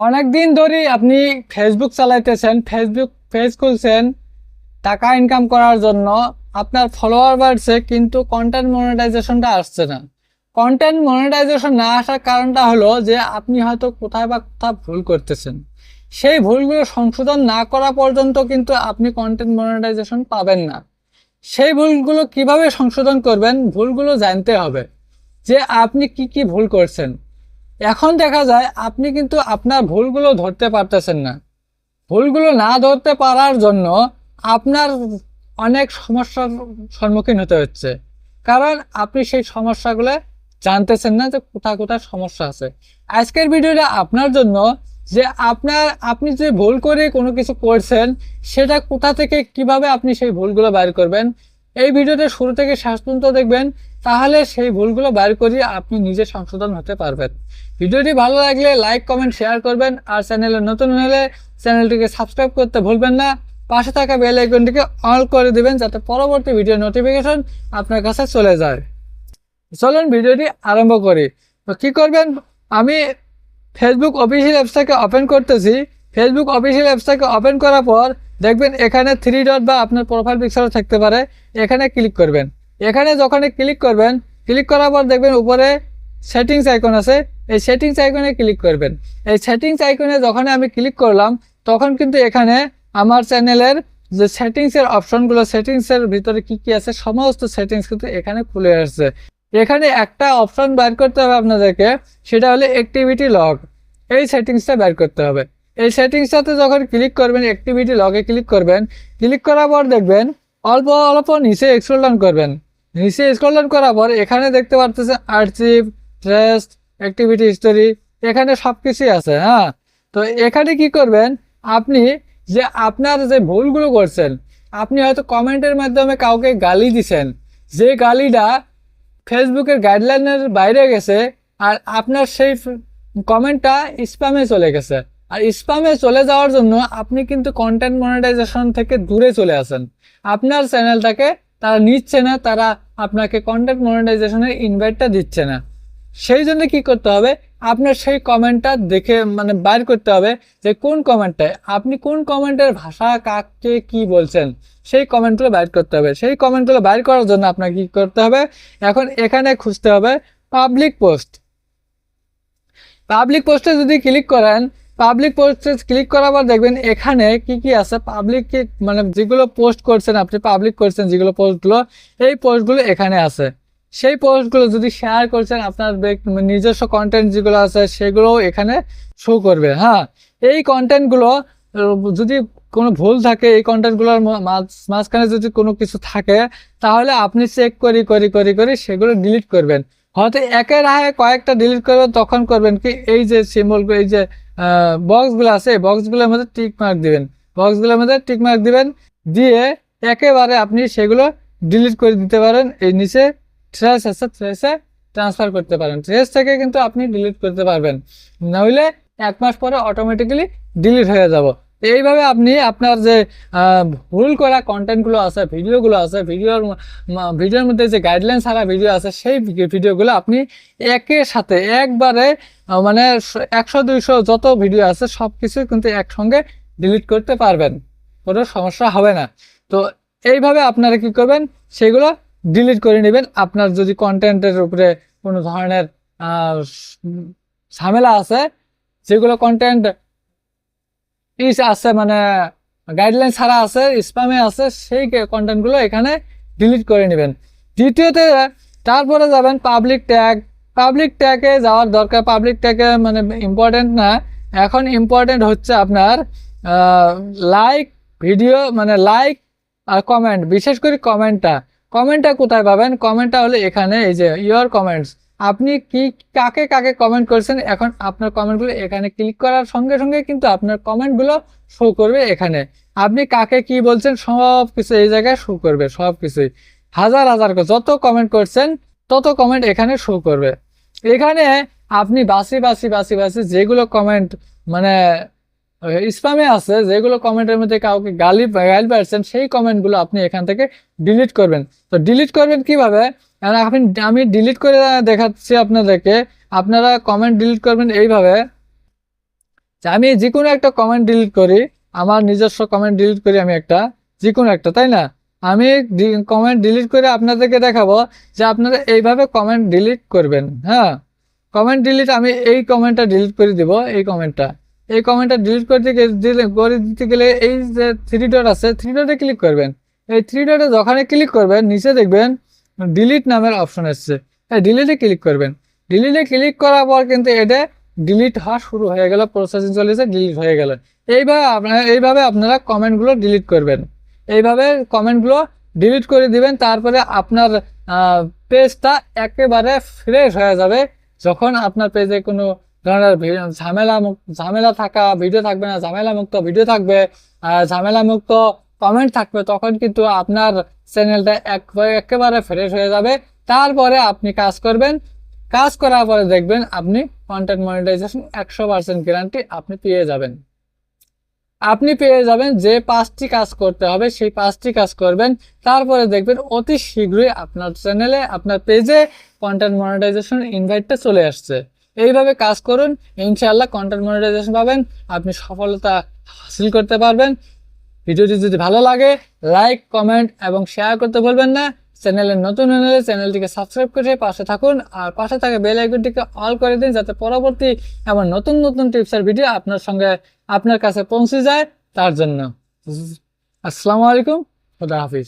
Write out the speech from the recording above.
অনেক দিন ধরেই আপনি ফেসবুক চালাইতেছেন ফেসবুক পেজ খুলছেন টাকা ইনকাম করার জন্য। আপনার ফলোয়ার বাড়ছে, কিন্তু কন্টেন্ট মনিটাইজেশনটা আসছে না। কন্টেন্ট মনিটাইজেশন না আসার কারণটা হলো যে আপনি হয়তো কোথায় বা কোথাও ভুল করতেছেন। সেই ভুলগুলো সংশোধন না করা পর্যন্ত কিন্তু আপনি কন্টেন্ট মনিটাইজেশন পাবেন না। সেই ভুলগুলো কীভাবে সংশোধন করবেন, ভুলগুলো জানতে হবে যে আপনি কি কি ভুল করছেন। এখন দেখা যায় আপনি কিন্তু আপনার ভুলগুলো ধরতে পারতেছেন না। ভুলগুলো না ধরতে পারার জন্য আপনার অনেক সমস্যার সম্মুখীন হতে হচ্ছে। কারণ আপনি সেই সমস্যাগুলো জানতেছেন না যে কোথায় কোথায় সমস্যা আছে। আজকের ভিডিওটা আপনার জন্য যে আপনার, আপনি যে ভুল করে কোনো কিছু করছেন, সেটা কোথা থেকে, কীভাবে আপনি সেই ভুলগুলো বাইর করবেন, এই ভিডিওতে শুরু থেকে শেষ পর্যন্ত দেখবেন। তাহলে সেই ভুলগুলো বাইর করিয়ে আপনি নিজে সংশোধন হতে পারবেন। ভিডিওটি ভালো লাগলে লাইক কমেন্ট শেয়ার করবেন আর চ্যানেলে নতুন হলে চ্যানেলটিকে সাবস্ক্রাইব করতে ভুলবেন না। পাশে থাকা বেল আইকনটিকে অন করে দিবেন যাতে পরবর্তী ভিডিও নোটিফিকেশন আপনার কাছে চলে যায়। চলুন ভিডিওটি আরম্ভ করি। তো কী করবেন? আমি ফেসবুক অফিসিয়াল অ্যাপসটাকে ওপেন করতেছি। ফেসবুক অফিসিয়াল অ্যাপসটাকে ওপেন করার পর দেখবেন এখানে থ্রি ডট বা আপনার প্রোফাইল পিকচারও থাকতে পারে। এখানে ক্লিক করবেন। এখানে যখন ক্লিক করবেন ক্লিক করার পর দেখবেন উপরে সেটিংস আইকন আছে। এই সেটিংস আইকনে ক্লিক করবেন। এই সেটিংস আইকনে যখন আমি ক্লিক করলাম, তখন কিন্তু এখানে আমার চ্যানেলের যে সেটিংসের অপশনগুলো সেটিংসের ভিতরে কি কি আছে, সমস্ত সেটিংস কিন্তু এখানে খুলে আসছে। এখানে একটা অপশন বের করতে হবে আপনাদেরকে, সেটা হলো অ্যাক্টিভিটি লগ এই সেটিংসটা বের করতে হবে। এই সেটিংসটাতে যখন ক্লিক করবেন অ্যাক্টিভিটি লগে ক্লিক করবেন ক্লিক করার পর দেখবেন, অল্প অল্প নিচে ডাউন করবেন। নিচে স্ক্রল ডাউন করার পর এখানে দেখতে পারতেছে আর্চিভ ট্রেস্ট অ্যাক্টিভিটি হিস্টোরি এখানে সব কিছুই আছে হ্যাঁ? তো এখানে কি করবেন, আপনি যে আপনার যে ভুলগুলো করছেন, আপনি হয়তো কমেন্টের মাধ্যমে কাউকে গালি দিছেন, যে গালিটা ফেসবুকের গাইডলাইনের বাইরে গেছে আর আপনার সেই কমেন্টটা স্প্যামে চলে গেছে। আর স্প্যামে চলে যাওয়ার জন্য আপনি কিন্তু কন্টেন্ট মনিটাইজেশন থেকে দূরে চলে আসেন আপনার চ্যানেলটাকে তারা নিচ্ছে না, তারা আপনাকে কন্টেন্ট মনিটাইজেশনের ইনভাইটটা দিচ্ছে না। সেই জন্য কি করতে হবে? আপনার সেই কমেন্টটা দেখে মানে বাইর করতে হবে যে কোন কমেন্টটায় আপনি কোন কমেন্টের ভাষা কাকে কি বলছেন, সেই কমেন্টগুলো বাইর করতে হবে। সেই কমেন্টগুলো বাইর করার জন্য আপনাকে কি করতে হবে? এখন এখানে খুঁজতে হবে পাবলিক পোস্ট পাবলিক পোস্টে যদি ক্লিক করেন পাবলিক পোস্টে ক্লিক করার পর দেখবেন এখানে কি কি আছে? পাবলিক মানে যেগুলো পোস্ট করছেন, আপনি পাবলিক করছেন যেগুলো পোস্টগুলো এই পোস্টগুলো এখানে আছে। সেই পোস্টগুলো যদি শেয়ার করছেন, আপনার নিজস্ব কন্টেন্ট যেগুলো আছে সেগুলো এখানে শো করবে হ্যাঁ? এই কন্টেন্টগুলো যদি কোনো ভুল থাকে, এই কন্টেন্টগুলোর মাঝ- মাঝখানে যদি কোনো কিছু থাকে, তাহলে আপনি চেক করি করি করি করি সেগুলো ডিলিট করবেন। হয়তো একের আগে কয়েকটা ডিলিট করবেন, তখন করবেন কি, এই যে সিম্বলগুলো এই যে বক্সগুলো আছে বক্সগুলোর মধ্যে টিক মার্ক দিবেন। বক্সগুলোর মধ্যে টিক মার্ক দিবেন, দিয়ে একেবারে আপনি সেগুলো ডিলিট করে দিতে পারেন, এই নিচে ট্রেস আছে থ্রেসে ট্রান্সফার করতে পারেন। ট্রেস থেকে কিন্তু আপনি ডিলিট করতে পারবেন। নইলে এক মাস পরে অটোমেটিক্যালি ডিলিট হয়ে যাব। এইভাবে আপনি আপনার যে ভুল করা কন্টেন্টগুলো আছে ভিডিওগুলো আছে ভিডিওর ভিডিওর মধ্যে যে গাইডলাইন ছাড়া ভিডিও আছে, সেই ভিডিওগুলো আপনি একের সাথে একবারে মানে একশো, দুইশো যত ভিডিও আছে সব কিছুই কিন্তু একসঙ্গে ডিলিট করতে পারবেন। কোনো সমস্যা হবে না। তো এইভাবে আপনারা কি করবেন? সেগুলো ডিলিট করে নেবেন। আপনার যদি কন্টেন্টের উপরে কোনো ধরনের ঝামেলা আছে, যেগুলো কন্টেন্ট ইস আছে মানে গাইডলাইন ছাড়া আছে স্প্যামে আছে, সেই কন্টেন্টগুলো এখানে ডিলিট করে নেবেন। দ্বিতীয়তে, তারপরে যাবেন পাবলিক ট্যাগ পাবলিক ট্যাগে যাওয়ার দরকার। পাবলিক ট্যাগে মানে ইম্পর্টেন্ট না। এখন ইম্পর্টেন্ট হচ্ছে আপনার লাইক ভিডিও মানে লাইক আর কমেন্ট বিশেষ করে কমেন্টটা কমেন্টটা কোথায় পাবেন? কমেন্টটা হলে এখানে, এই যে ইয়োর কমেন্টস আপনি কি, কাকে কাকে কমেন্ট করছেন, এখন আপনার কমেন্টগুলো এখানে ক্লিক করার সঙ্গে সঙ্গে কিন্তু আপনার কমেন্টগুলো শো করবে এখানে। আপনি কাকে কি বলছেন, সব কিছু এই জায়গায় শো করবে, সব কিছুই। হাজার হাজার যত কমেন্ট করছেন, তত কমেন্ট এখানে শো করবে। এখানে আপনি বাসি বাসি বাসি বাসি যেগুলো কমেন্ট মানে স্প্যামে আছে, যেগুলো কমেন্টের মধ্যে কাউকে গালি গালি পাচ্ছেন সেই কমেন্টগুলো আপনি এখান থেকে ডিলিট করবেন। তো ডিলিট করবেন কীভাবে? আপনি, আমি ডিলিট করে দেখাচ্ছি আপনাদেরকে। আপনারা কমেন্ট ডিলিট করবেন এইভাবে। আমি যে কোনো একটা কমেন্ট ডিলিট করি, আমার নিজস্ব কমেন্ট ডিলিট করি আমি একটা যে কোনো একটা, তাই না? আমি কমেন্ট ডিলিট করে আপনাদেরকে দেখাবো যে আপনারা এইভাবে কমেন্ট ডিলিট করবেন হ্যাঁ? কমেন্ট ডিলিট আমি এই কমেন্টটা ডিলিট করে দিব, এই কমেন্টটা এই কমেন্টটা ডিলিট করতে দিলে, করে দিতে গেলে এই যে থ্রি ডট আছে থ্রি ডটে ক্লিক করবেন। এই থ্রি ডটে যখনই ক্লিক করবেন, নিচে দেখবেন ডিলিট নামের অপশন আসছে এই ডিলিটে ক্লিক করবেন। ডিলিটে ক্লিক করার পর কিন্তু এটা ডিলিট হওয়া শুরু হয়ে গেল প্রসেসিং চলেছে ডিলিট হয়ে গেল। এইভাবে আপনারা এইভাবে আপনারা কমেন্টগুলো ডিলিট করবেন। এইভাবে কমেন্টগুলো ডিলিট করে দিবেন, তারপরে আপনার পেজটা একেবারে ফ্রেশ হয়ে যাবে। যখন আপনার পেজে কোনো ধরনের ঝামেলা ঝামেলা থাকা, ভিডিও থাকবে না, ঝামেলা মুক্ত ভিডিও থাকবে ঝামেলা মুক্ত কমেন্ট থাকবে, তখন কিন্তু আপনার চ্যানেলটা এক- একেবারে ফ্রেশ হয়ে যাবে। তারপরে আপনি কাজ করবেন। কাজ করার পরে দেখবেন আপনি কন্টেন্ট মনিটাইজেশন একশো পার্সেন্ট গ্যারান্টি আপনি পেয়ে যাবেন। আপনি পেয়ে যাবেন যে পাঁচটি কাজ করতে হবে, সেই পাঁচটি কাজ করবেন। তারপরে দেখবেন অতি শীঘ্রই আপনার চ্যানেলে আপনার পেজে কন্টেন্ট মনিটাইজেশন ইনভাইটটা চলে আসছে। এইভাবে কাজ করুন, ইনশাআল্লাহ কন্টেন্ট মনিটাইজেশন পাবেন, আপনি সফলতা হাসিল করতে পারবেন। ভিডিওটি যদি ভালো লাগে লাইক কমেন্ট এবং শেয়ার করতে ভুলবেন না। চ্যানেলে নতুন হলে চ্যানেলটিকে সাবস্ক্রাইব করে পাশে থাকুন আর পাশে থাকা বেল আইকনটিকে অল করে দিন যাতে পরবর্তী এমন নতুন নতুন টিপসের ভিডিও আপনার সঙ্গে আপনার কাছে পৌঁছে যায়। তার জন্য। আসসালামু আলাইকুম, খুদা হাফিজ।